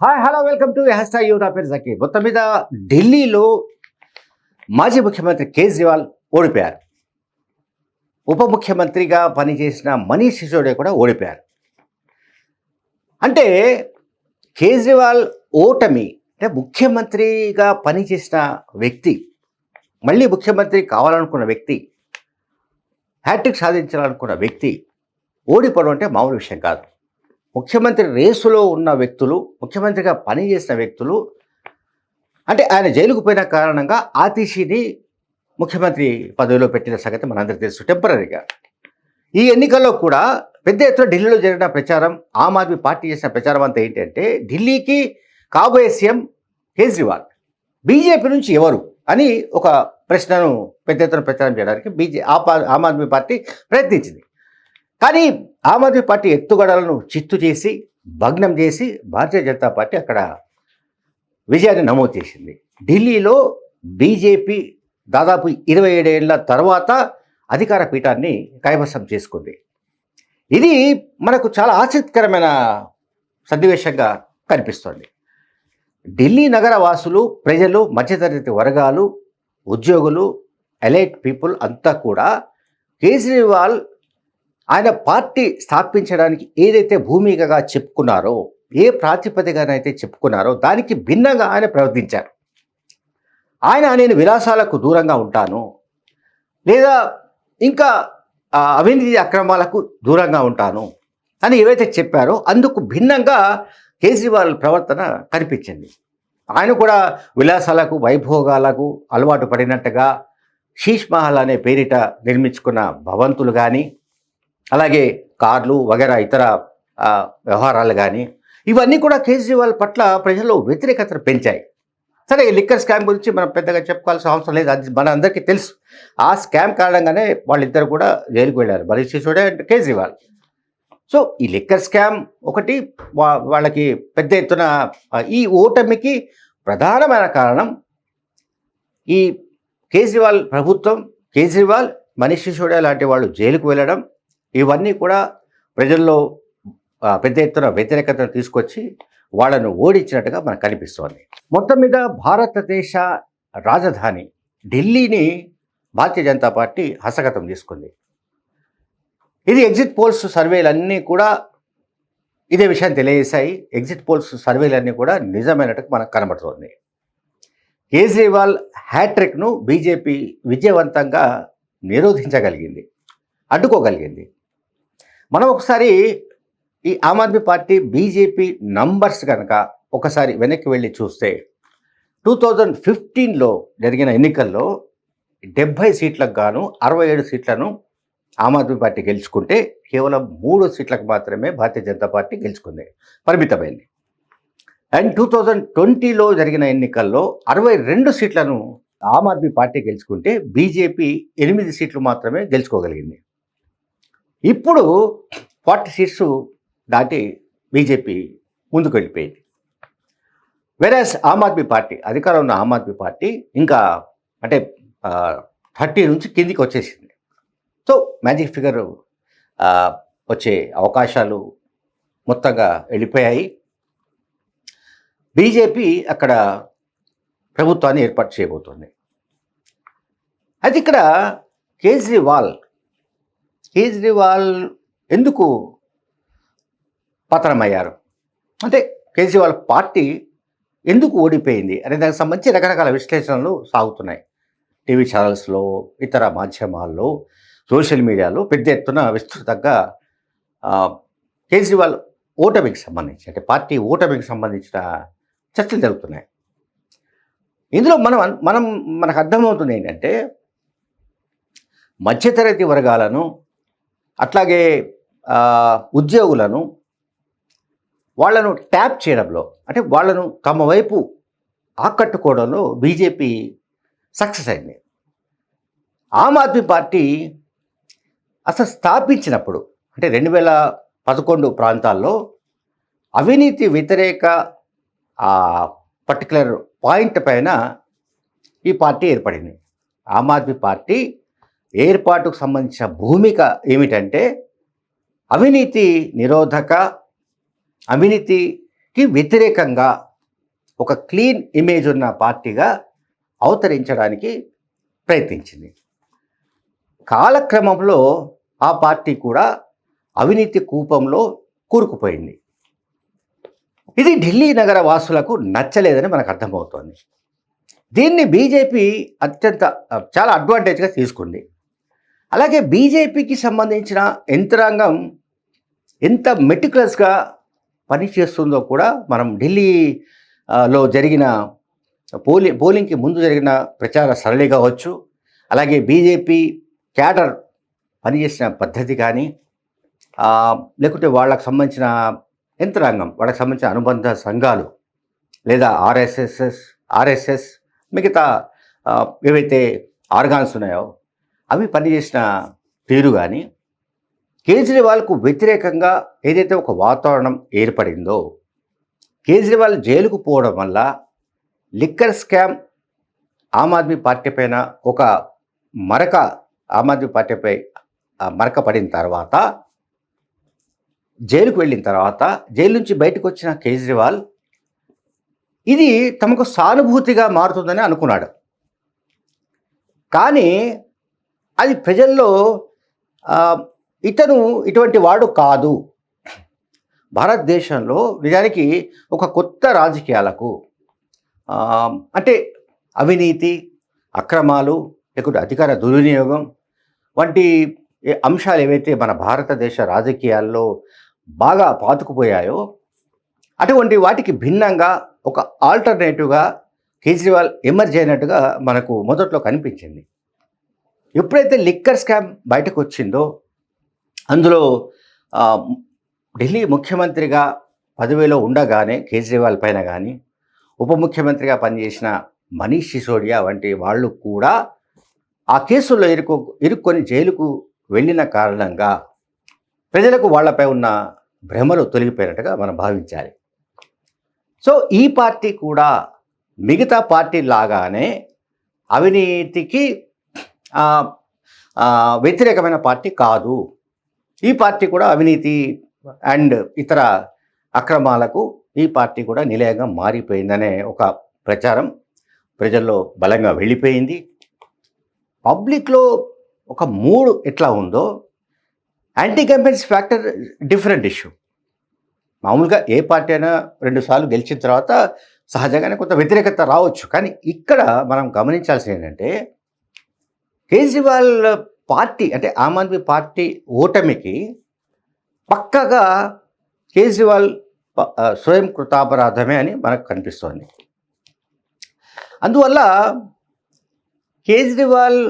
Hi hello welcome to hash you నా పేరు జకీ మొత్తం మీద ఢిల్లీలో మాజీ ముఖ్యమంత్రి కేజ్రీవాల్ ఓడిపోయారు. ఉప ముఖ్యమంత్రిగా పనిచేసిన మనీష్ సిసోడియా కూడా ఓడిపోయారు. అంటే కేజ్రీవాల్ ఓటమి అంటే ముఖ్యమంత్రిగా పనిచేసిన వ్యక్తి మళ్ళీ ముఖ్యమంత్రి కావాలనుకున్న వ్యక్తి హ్యాట్రిక్ సాధించాలనుకున్న వ్యక్తి ఓడిపోవడం అంటే మామూలు విషయం కాదు. ముఖ్యమంత్రి రేసులో ఉన్న వ్యక్తులు ముఖ్యమంత్రిగా పనిచేసిన వ్యక్తులు అంటే ఆయన జైలుకు పోయిన కారణంగా ఆతిషిని ముఖ్యమంత్రి పదవిలో పెట్టిన సంగతి మనందరికీ తెలుసు టెంపరీగా. ఈ ఎన్నికల్లో కూడా పెద్ద ఎత్తున ఢిల్లీలో జరిగిన ప్రచారం ఆమ్ ఆద్మీ పార్టీ చేసిన ప్రచారం అంతా ఏంటంటే ఢిల్లీకి కాబోయే సీఎం కేజ్రీవాల్. బీజేపీ నుంచి ఎవరు అని ఒక ప్రశ్నను పెద్ద ఎత్తున ప్రచారం చేయడానికి బీజే ఆమ్ ఆద్మీ పార్టీ ప్రయత్నించింది. కానీ ఆమ్ ఆద్మీ పార్టీ ఎత్తుగడలను చిత్తు చేసి భగ్నం చేసి భారతీయ జనతా పార్టీ అక్కడ విజయాన్ని నమోదు చేసింది. ఢిల్లీలో బీజేపీ దాదాపు ఇరవై ఏడేళ్ళ తర్వాత అధికార పీఠాన్ని కైవసం చేసుకుంది. ఇది మనకు చాలా ఆసక్తికరమైన సన్నివేశంగా కనిపిస్తోంది. ఢిల్లీ నగర వాసులు ప్రజలు మధ్యతరగతి వర్గాలు ఉద్యోగులు ఎలైట్ పీపుల్ అంతా కూడా కేజ్రీవాల్ ఆయన పార్టీ స్థాపించడానికి ఏదైతే భూమికగా చెప్పుకున్నారో ఏ ప్రాతిపదికనైతే చెప్పుకున్నారో దానికి భిన్నంగా ఆయన ప్రవర్తించారు. ఆయన నేను విలాసాలకు దూరంగా ఉంటాను లేదా ఇంకా అవినీతి అక్రమాలకు దూరంగా ఉంటాను అని ఏవైతే చెప్పారో అందుకు భిన్నంగా కేజ్రీవాల్ ప్రవర్తన కనిపించింది. ఆయన కూడా విలాసాలకు వైభోగాలకు అలవాటు పడినట్టుగా శీష్ మహల్ అనే పేరిట నిర్మించుకున్న భవంతులు కానీ అలాగే కార్లు వగేరా ఇతర వ్యవహారాలు కానీ ఇవన్నీ కూడా కేజ్రీవాల్ పట్ల ప్రజల్లో వ్యతిరేకతను పెంచాయి. సరే ఈ లిక్కర్ స్కామ్ గురించి మనం పెద్దగా చెప్పుకోవాల్సిన అవసరం లేదు. అది మన అందరికీ తెలుసు. ఆ స్కామ్ కారణంగానే వాళ్ళిద్దరు కూడా జైలుకు వెళ్ళారు. మనీష్ సిసోడియా అండ్ కేజ్రీవాల్. సో ఈ లిక్కర్ స్కామ్ ఒకటి వా- వాళ్ళకి పెద్ద ఎత్తున ఈ ఓటమికి ప్రధానమైన కారణం ఈ కేజ్రీవాల్ ప్రభుత్వం కేజ్రీవాల్ మనీష్ సిసోడియా లాంటి వాళ్ళు జైలుకు వెళ్ళడం ఇవన్నీ కూడా ప్రజల్లో పెద్ద ఎత్తున వ్యతిరేకతను తీసుకొచ్చి వాళ్ళను ఓడించినట్టుగా మనకు కనిపిస్తోంది. మొత్తం మీద భారతదేశ రాజధాని ఢిల్లీని భారతీయ జనతా పార్టీ హస్తగతం చేసుకుంది. ఇది ఎగ్జిట్ పోల్స్ సర్వేలన్నీ కూడా ఇదే విషయాన్ని తెలియజేశాయి. ఎగ్జిట్ పోల్స్ సర్వేలన్నీ కూడా నిజమైనట్టుగా మనకు కనబడుతోంది. కేజ్రీవాల్ హ్యాట్రిక్ను బీజేపీ విజయవంతంగా నిరోధించగలిగింది అడ్డుకోగలిగింది. మనం ఒకసారి ఈ Aam Aadmi Party BJP numbers కనుక ఒకసారి వెనక్కి వెళ్ళి చూస్తే టూ థౌజండ్ ఫిఫ్టీన్లో జరిగిన ఎన్నికల్లో డెబ్భై సీట్లకు గాను అరవై ఏడు సీట్లను ఆమ్ ఆద్మీ పార్టీ గెలుచుకుంటే కేవలం మూడు సీట్లకు మాత్రమే భారతీయ జనతా పార్టీ గెలుచుకుంది. పరిమితమైంది. అండ్ టూ థౌజండ్ ట్వంటీలో జరిగిన ఎన్నికల్లో అరవై రెండు సీట్లను ఆమ్ ఆద్మీ పార్టీ గెలుచుకుంటే బీజేపీ ఎనిమిది సీట్లు మాత్రమే గెలుచుకోగలిగింది. ఇప్పుడు ఫార్టీ సీట్స్ దాటి బీజేపీ ముందుకు వెళ్ళిపోయింది వెరాస్ ఆమ్ ఆద్మీ పార్టీ అధికారం ఉన్న ఆమ్ ఆద్మీ పార్టీ ఇంకా అంటే థర్టీ నుంచి కిందికి వచ్చేసింది. సో మ్యాజిక్ ఫిగర్ వచ్చే అవకాశాలు మొత్తంగా వెళ్ళిపోయాయి. బీజేపీ అక్కడ ప్రభుత్వాన్ని ఏర్పాటు చేయబోతోంది. అయితే ఇక్కడ కేజ్రీవాల్ కేజ్రీవాల్ ఎందుకు పతనమయ్యారు? అంటే కేజ్రీవాల్ పార్టీ ఎందుకు ఓడిపోయింది అనే దానికి సంబంధించి రకరకాల విశ్లేషణలు సాగుతున్నాయి. టీవీ ఛానల్స్లో ఇతర మాధ్యమాల్లో సోషల్ మీడియాలో పెద్ద ఎత్తున విస్తృతంగా కేజ్రీవాల్ ఓటమికి సంబంధించి అంటే పార్టీ ఓటమికి సంబంధించిన చర్చలు జరుగుతున్నాయి. ఇందులో మనం మనం మనకు అర్థమవుతుంది ఏంటంటే మధ్యతరగతి వర్గాలను అట్లాగే ఉద్యోగులను వాళ్ళను ట్యాప్ చేయడంలో అంటే వాళ్ళను తమ వైపు ఆకట్టుకోవడంలో బీజేపీ సక్సెస్ అయింది. ఆమ్ ఆద్మీ పార్టీ అసలు స్థాపించినప్పుడు అంటే రెండు వేల పదకొండు ప్రాంతాల్లో అవినీతి వ్యతిరేక పర్టికులర్ పాయింట్ పైన ఈ పార్టీ ఏర్పడింది. ఆమ్ ఆద్మీ పార్టీ ఏర్పాటుకు సంబంధించిన భూమిక ఏమిటంటే అవినీతి నిరోధక అవినీతికి వ్యతిరేకంగా ఒక క్లీన్ ఇమేజ్ ఉన్న పార్టీగా అవతరించడానికి ప్రయత్నించింది. కాలక్రమంలో ఆ పార్టీ కూడా అవినీతి కూపంలో కూరుకుపోయింది. ఇది ఢిల్లీ నగర వాసులకు నచ్చలేదని మనకు అర్థమవుతోంది. దీన్ని బీజేపీ అత్యంత చాలా అడ్వాంటేజ్గా తీసుకుంది. అలాగే బీజేపీకి సంబంధించిన యంత్రాంగం ఎంత మెటిక్యులస్గా పనిచేస్తుందో కూడా మనం ఢిల్లీలో జరిగిన పోలి పోలింగ్కి ముందు జరిగిన ప్రచార సరళి కావచ్చు అలాగే బీజేపీ క్యాడర్ పనిచేసిన పద్ధతి కానీ లేకుంటే వాళ్ళకు సంబంధించిన యంత్రాంగం వాళ్ళకి సంబంధించిన అనుబంధ సంఘాలు లేదా ఆర్ఎస్ఎస్ఎస్ ఆర్ఎస్ఎస్ మిగతా ఏవైతే ఆర్గాన్స్ ఉన్నాయో అవి పనిచేసిన తీరు కానీ కేజ్రీవాల్కు వ్యతిరేకంగా ఏదైతే ఒక వాతావరణం ఏర్పడిందో కేజ్రీవాల్ జైలుకు పోవడం వల్ల liquor scam Aam Aadmi Party పైన ఒక మరక ఆమ్ ఆద్మీ పార్టీపై మరక పడిన తర్వాత జైలుకు వెళ్ళిన తర్వాత జైలు నుంచి బయటకు వచ్చిన కేజ్రీవాల్ ఇది తమకు సానుభూతిగా మారుతుందని అనుకున్నాడు. కానీ అది ప్రజల్లో ఇతను ఇటువంటి వాడు కాదు. భారతదేశంలో నిజానికి ఒక కొత్త రాజకీయాలకు అంటే అవినీతి అక్రమాలు లేకుంటే అధికార దుర్వినియోగం వంటి అంశాలు ఏవైతే మన భారతదేశ రాజకీయాల్లో బాగా పాతుకుపోయాయో అటువంటి వాటికి భిన్నంగా ఒక ఆల్టర్నేటివ్గా కేజ్రీవాల్ ఎమర్జ్ అయినట్టుగా మనకు మొదట్లో కనిపించింది. ఎప్పుడైతే లిక్కర్ స్కామ్ బయటకు వచ్చిందో అందులో ఢిల్లీ ముఖ్యమంత్రిగా పదవిలో ఉండగానే కేజ్రీవాల్ పైన కానీ ఉప ముఖ్యమంత్రిగా పనిచేసిన మనీష్ సిసోడియా వంటి వాళ్ళు కూడా ఆ కేసుల్లో ఇరుక్కు ఇరుక్కొని జైలుకు వెళ్ళిన కారణంగా ప్రజలకు వాళ్ళపై ఉన్న భ్రమలు తొలగిపోయినట్టుగా మనం భావించాలి. సో ఈ పార్టీ కూడా మిగతా పార్టీ లాగానే అవినీతికి వ్యతిరేకమైన పార్టీ కాదు. ఈ పార్టీ కూడా అవినీతి అండ్ ఇతర అక్రమాలకు ఈ పార్టీ కూడా నిలయంగా మారిపోయిందనే ఒక ప్రచారం ప్రజల్లో బలంగా వెళ్ళిపోయింది. పబ్లిక్లో ఒక మూడు ఎట్లా ఉందో anti campaigns factor different issue మామూలుగా ఏ పార్టీ అయినా రెండుసార్లు గెలిచిన తర్వాత సహజంగానే కొంత వ్యతిరేకత రావచ్చు. కానీ ఇక్కడ మనం గమనించాల్సింది ఏంటంటే కేజ్రీవాల్ పార్టీ అంటే ఆమ్ ఆద్మీ పార్టీ ఓటమికి పక్కగా కేజ్రీవాల్ స్వయం కృతాపరాధమే అని మనకు కనిపిస్తోంది. అందువల్ల కేజ్రీవాల్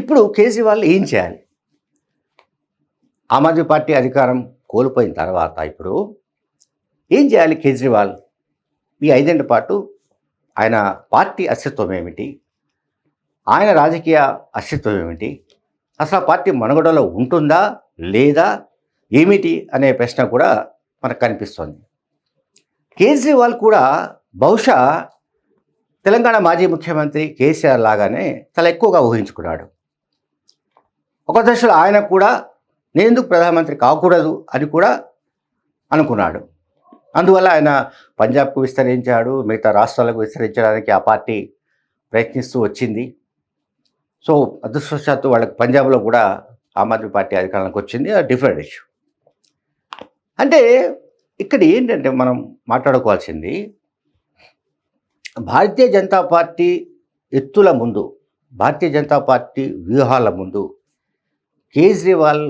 ఇప్పుడు కేజ్రీవాల్ ఏం చేయాలి? ఆమ్ ఆద్మీ పార్టీ అధికారం కోల్పోయిన తర్వాత ఇప్పుడు ఏం చేయాలి కేజ్రీవాల్? ఈ ఐదేళ్ళ పాటు ఆయన పార్టీ అస్తిత్వం ఏమిటి? ఆయన రాజకీయ అస్తిత్వం ఏమిటి? అసలు ఆ పార్టీ మనుగడలో ఉంటుందా? లేదా? ఏమిటి? అనే ప్రశ్న కూడా మనకు కనిపిస్తోంది. కేజ్రీవాల్ కూడా బహుశా తెలంగాణ మాజీ ముఖ్యమంత్రి కేసీఆర్ లాగానే చాలా ఎక్కువగా ఊహించుకున్నాడు. ఒక దశలో ఆయన కూడా నేను ఎందుకు ప్రధానమంత్రి కాకూడదు అని కూడా అనుకున్నాడు. అందువల్ల ఆయన పంజాబ్కు విస్తరించాడు మిగతా రాష్ట్రాలకు విస్తరించడానికి ఆ పార్టీ ప్రయత్నిస్తూ వచ్చింది. సో అదృష్టవశాత్తు వాళ్ళకి పంజాబ్లో కూడా ఆమ్ ఆద్మీ పార్టీ అధికారానికి వచ్చింది. అది డిఫరెంట్ ఇష్యూ. అంటే ఇక్కడ ఏంటంటే మనం మాట్లాడుకోవాల్సింది భారతీయ జనతా పార్టీ ఎత్తుల ముందు భారతీయ జనతా పార్టీ వ్యూహాల ముందు కేజ్రీవాల్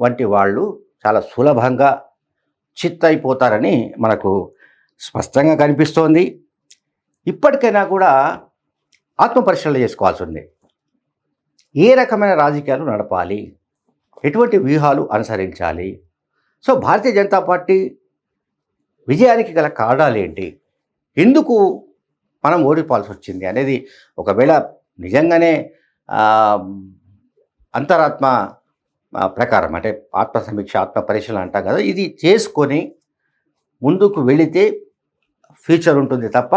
వంటి వాళ్ళు చాలా సులభంగా చిత్తైపోతారని మనకు స్పష్టంగా కనిపిస్తోంది. ఇప్పటికైనా కూడా ఆత్మపరిశీలన చేసుకోవాల్సి ఉంది. ఏ రకమైన రాజకీయాలు నడపాలి? ఎటువంటి వ్యూహాలు అనుసరించాలి? సో భారతీయ జనతా పార్టీ విజయానికి గల కారణాలు ఏంటి? ఎందుకు మనం ఓడిపోవాల్సి వచ్చింది? అనేది ఒకవేళ నిజంగానే అంతరాత్మ ప్రకారం అంటే ఆత్మ సమీక్ష ఆత్మ పరీక్షలు అంటాం కదా ఇది చేసుకొని ముందుకు వెళితే ఫ్యూచర్ ఉంటుంది తప్ప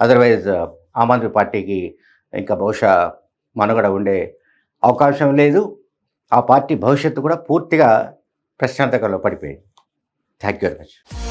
అదర్వైజ్ ఆమ్ ఆద్మీ పార్టీకి ఇంకా బహుశా మనుగడ ఉండే అవకాశం లేదు. ఆ పార్టీ భవిష్యత్తు కూడా పూర్తిగా ప్రశాంతకంలో పడిపోయింది. Thank you very much